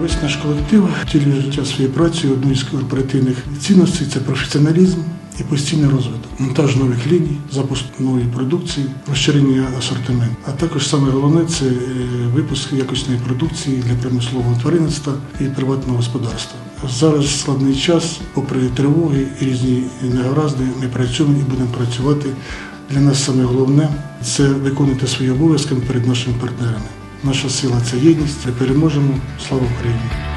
Весь наш колектив втілює життя своєї праці. Одну із корпоративних цінностей це професіоналізм і постійний розвиток, монтаж нових ліній, запуск нової продукції, розширення асортименту. А також саме головне це е, випуск якісної продукції для промислового тваринництва і приватного господарства. Зараз складний час, попри тривоги і різні негаразди, ми працюємо і будемо працювати. Для нас саме головне це виконувати свої обов'язки перед нашими партнерами. Наша сила це єдність. Переможемо. Слава Україні!